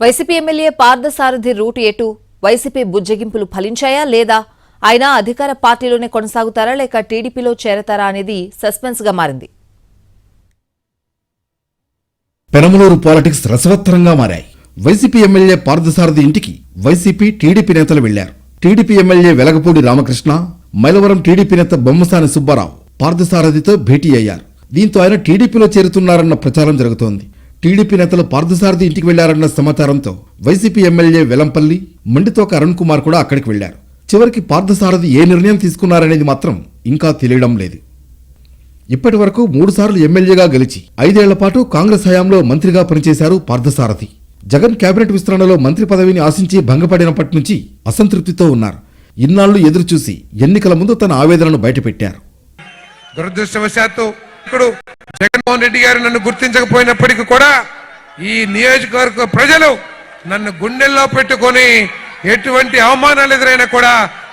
YCP MLA Parthasarathi route ఎటు YCP బుజ్జగింపులు ఫలించాయా లేదా? ఆయన అధికార పార్టీలోనే కొనసాగుతారా లేక టీడీపీలో చేరతారా అనేది సస్పెన్స్గా మారింది. పెనమలూరు పాలిటిక్స్ రసవత్తరంగా మారాయి. వైసీపీ ఎమ్మెల్యే పార్థసారథి ఇంటికి వైసీపీ టీడీపీ నేతలు వెళ్ళారు TDP MLA Velagapudi Ramakrishna Mylavaram TDP నేత బొమ్మసాని సుబ్బారావు పార్థసారథితో భేటీ అయ్యారు. దీంతో ఆయన టీడీపీలో చేరుతున్నారన్న ప్రచారం జరుగుతోంది. టీడీపీ నేతలు పార్థసారథి ఇంటికి వెళ్ళారన్న సమాచారంతో వైసీపీ ఎమ్మెల్యే వెలంపల్లి మండితోక అరుణ్ కుమార్ కూడా అక్కడికి వెళ్ళారు. చివరికి పార్థసారథి ఏ నిర్ణయం తీసుకున్నారనేది మాత్రం ఇంకా తెలియడం లేదు. ఇప్పటి వరకు మూడుసార్లు ఎమ్మెల్యేగా గెలిచి ఐదేళ్ళ పాటు కాంగ్రెస్ హయాంలో మంత్రిగా పనిచేశారు పార్థసారథి. జగన్ కేబినెట్ విస్తరణలో మంత్రి పదవిని ఆశించి భంగపడినప్పటి నుంచి అసంతృప్తితో ఉన్నారు. ఇన్నాళ్ళు ఎదురుచూసి ఎన్నికల ముందు తన ఆవేదనను బయటపెట్టారు. దురదృష్టవశాత్తు ఇప్పుడు జగన్మోహన్ రెడ్డి గారు నన్ను గుర్తించకపోయినప్పటికీ కూడా ఈ నియోజకవర్గ ప్రజలు నన్ను గుండెల్లో పెట్టుకొని ఎటువంటి అవమానాలు ఎదురైనా కూడా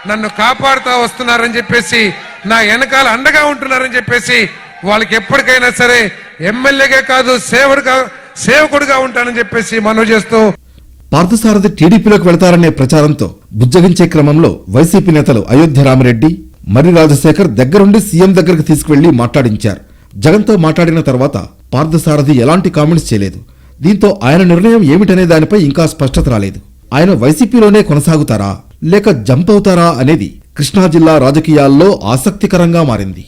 నన్ను కాపాడుతూ వస్తున్నారని చెప్పేసి నా వెనకాల అండగా ఉంటున్నారని చెప్పేసి వాళ్ళకి ఎప్పటికైనా సరే ఎమ్మెల్యేగా కాదు సేవడుగా సేవకుడుగా ఉంటానని చెప్పేసి మనవి చేస్తూ పార్థసారథి టీడీపీలోకి వెళతారనే ప్రచారంతో బుజ్జగించే క్రమంలో వైసీపీ నేతలు అయోధ్య రామరెడ్డి మర్రి రాజశేఖర్ దగ్గరుండి సీఎం దగ్గరకు తీసుకువెళ్ళి మాట్లాడించారు. జగన్తో మాట్లాడిన తర్వాత పార్థసారథి ఎలాంటి కామెంట్స్ చేయలేదు. దీంతో ఆయన నిర్ణయం ఏమిటనే దానిపై ఇంకా స్పష్టత రాలేదు. ఆయన వైసీపీలోనే కొనసాగుతారా లేక జంప్ అవుతారా అనేది కృష్ణా జిల్లా రాజకీయాల్లో ఆసక్తికరంగా మారింది.